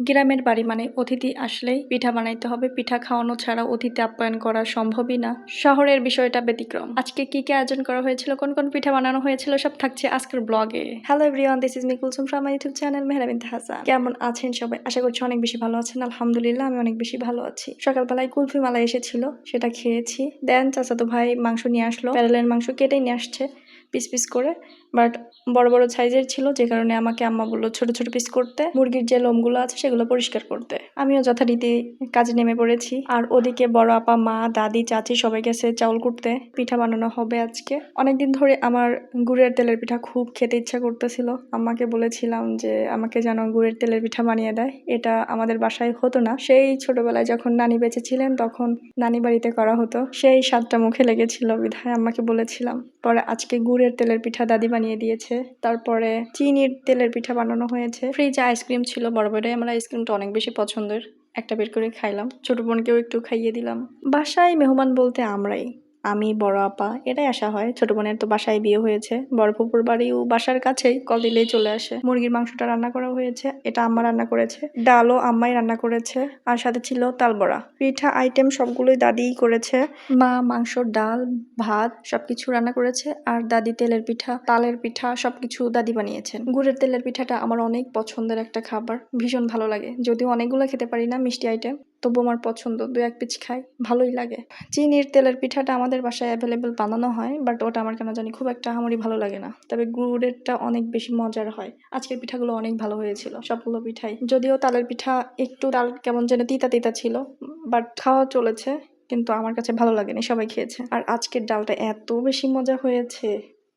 গ্রামের বাড়ি মানে অতিথি আসলেই পিঠা বানাইতে হবে। পিঠা খাওয়ানো ছাড়া অতিথি আপ্যায়ন করা সম্ভবই না। শহরের বিষয়টা ব্যতিক্রম। আজকে কি কি আয়োজন করা হয়েছিল, কোন কোন পিঠা বানানো হয়েছিল, সব থাকছে আজকের ব্লগে। Hello everyone this is me Kulsum from my YouTube channel Mehrabin Hasan কেমন আছেন সবাই? আশা করছি অনেক বেশি ভালো আছেন। আলহামদুলিল্লাহ, আমি অনেক বেশি ভালো আছি। সকালবেলায় কুলফি মালা এসেছিল, সেটা খেয়েছি। দেন চাচাতো ভাই মাংস নিয়ে আসলো। প্যারেলের মাংস কেটে নিয়ে আসছে। পিস পিস করে বাট বড় বড় সাইজের ছিল, যে কারণে আমাকে আম্মা বলল ছোট ছোট পিস করতে, মুরগির যে লোমগুলো আছে সেগুলো পরিষ্কার করতে। আমিও যথারীতি কাজে নেমে পড়েছি। আর ওদিকে বড় আপা, মা, দাদি, চাচি সবাই গেছে চাউল কুটতে। পিঠা বানানো হবে আজকে। অনেকদিন ধরে আমার গুড়ের তেলের পিঠা খুব খেতে ইচ্ছা করতেছিল। আম্মাকে বলেছিলাম যে আমাকে যেন গুড়ের তেলের পিঠা বানিয়ে দেয়। এটা আমাদের বাসায় হতো না। সেই ছোটবেলায় যখন নানি বেঁচে ছিলেন, তখন নানি বাড়িতে করা হতো। সেই স্বাদটা মুখে লেগেছিল বিধায় আম্মাকে বলেছিলাম। পরে আজকে গুড়ের তেলের পিঠা দাদি বানিয়ে দিয়েছে। তারপরে চিনির তেলের পিঠা বানানো হয়েছে। ফ্রিজে আইসক্রিম ছিল বড় বড় আমার আইসক্রিমটা অনেক বেশি পছন্দের। একটা বের করে খাইলাম। ছোট বোনকেও একটু খাইয়ে দিলাম। বাসায় মেহমান বলতে আমরাই। আমি, বড় আপা, এটাই আসা হয়। ছোট বোনের তো বাসায় বিয়ে হয়েছে। বড় ফুপুর বাড়িও বাসার কাছেই কল দিলেই চলে আসে। মুরগির মাংসটা রান্না করা হয়েছে, এটা আম্মা রান্না করেছে। ডালও আম্মাই রান্না করেছে। আর সাথে ছিল তাল বড়া পিঠা, আইটেম সবগুলোই দাদিই করেছে। মা, মাংস, ডাল, ভাত সবকিছু রান্না করেছে। আর দাদি তেলের পিঠা, তালের পিঠা সবকিছু দাদি বানিয়েছেন। গুড়ের তেলের পিঠাটা আমার অনেক পছন্দের একটা খাবার। ভীষণ ভালো লাগে। যদিও অনেকগুলো খেতে পারি না মিষ্টি আইটেম। তবু আমার পছন্দ। দু এক পিচ খাই, ভালোই লাগে। চিনির তেলের পিঠাটা আমাদের বাসায় অ্যাভেলেবেল বানানো হয় বাট ওটা আমার কেন জানি খুব একটা আমারই ভালো লাগে না। তবে গুড়েরটা অনেক বেশি মজার হয়। আজকের পিঠাগুলো অনেক ভালো হয়েছিল, সবগুলো পিঠাই। যদিও তালের পিঠা একটু তাল কেমন যেন তিতা তিতা ছিল বাট খাওয়া চলেছে, কিন্তু আমার কাছে ভালো লাগেনি, সবাই খেয়েছে। আর আজকের ডালটা এত বেশি মজা হয়েছে।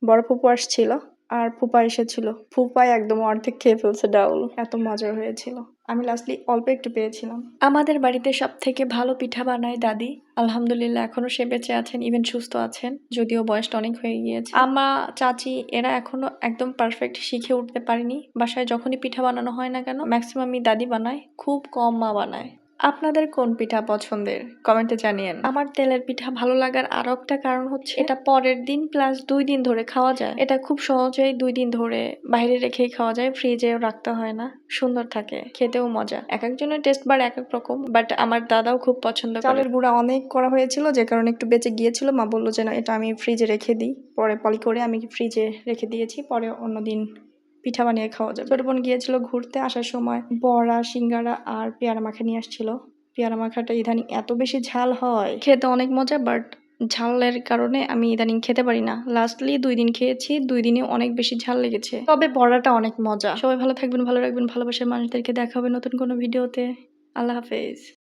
বড় ফুপু আসছিল আর ফুপা এসেছিল। ফুপাই একদম অর্ধেক খেয়ে ফেলছে ডাউল। এত মজার হয়েছিল। আমি লাস্টলি অল্প একটু পেয়েছিলাম। আমাদের বাড়িতে সব থেকে ভালো পিঠা বানায় দাদি। আলহামদুলিল্লাহ এখনও সে বেঁচে আছেন ইভেন সুস্থ আছেন, যদিও বয়সটা অনেক হয়ে গিয়েছে। আমা চাচি, এরা এখনও একদম পারফেক্ট শিখে উঠতে পারেনি। বাসায় যখনই পিঠা বানানো হয় না কেন ম্যাক্সিমামই দাদি বানায়, খুব কম মা বানায়। আপনাদের কোন পিঠা পছন্দের? কমেন্টে জানিয়েন। আমার তেলের পিঠা ভালো লাগার আরও একটা কারণ হচ্ছে এটা পরের দিন প্লাস দুই দিন ধরে খাওয়া যায়। এটা খুব সহজেই দুই দিন ধরে বাইরে রেখেই খাওয়া যায় ফ্রিজেও রাখতে হয় না। সুন্দর থাকে খেতেও মজা। এক একজনের টেস্ট বার এক এক রকম বাট আমার দাদাও খুব পছন্দ চালের গুঁড়া অনেক করা হয়েছিল যে কারণে একটু বেঁচে গিয়েছিল। মা বলল যে না এটা আমি ফ্রিজে রেখে দিই। পরে পলি করে আমি ফ্রিজে রেখে দিয়েছি পরে অন্যদিন পিঠা বানিয়ে খাওয়া যাবে। ছোট বোন গিয়েছিল ঘুরতে আসার সময়। বড়া, সিঙ্গারা আর পেয়ারা মাখা নিয়ে আসছিল। পেয়ারা মাখাটা ইদানিং এত বেশি ঝাল হয়। খেতে অনেক মজা, বাট ঝালের কারণে আমি ইদানিং খেতে পারি না। লাস্টলি দুই দিন খেয়েছি, দুই দিনে অনেক বেশি ঝাল লেগেছে। তবে বড়াটা অনেক মজা। সবাই ভালো থাকবেন, ভালো রাখবেন, ভালোবাসার মানুষদেরকে দেখা হবে নতুন কোনো ভিডিওতে। আল্লাহ হাফেজ।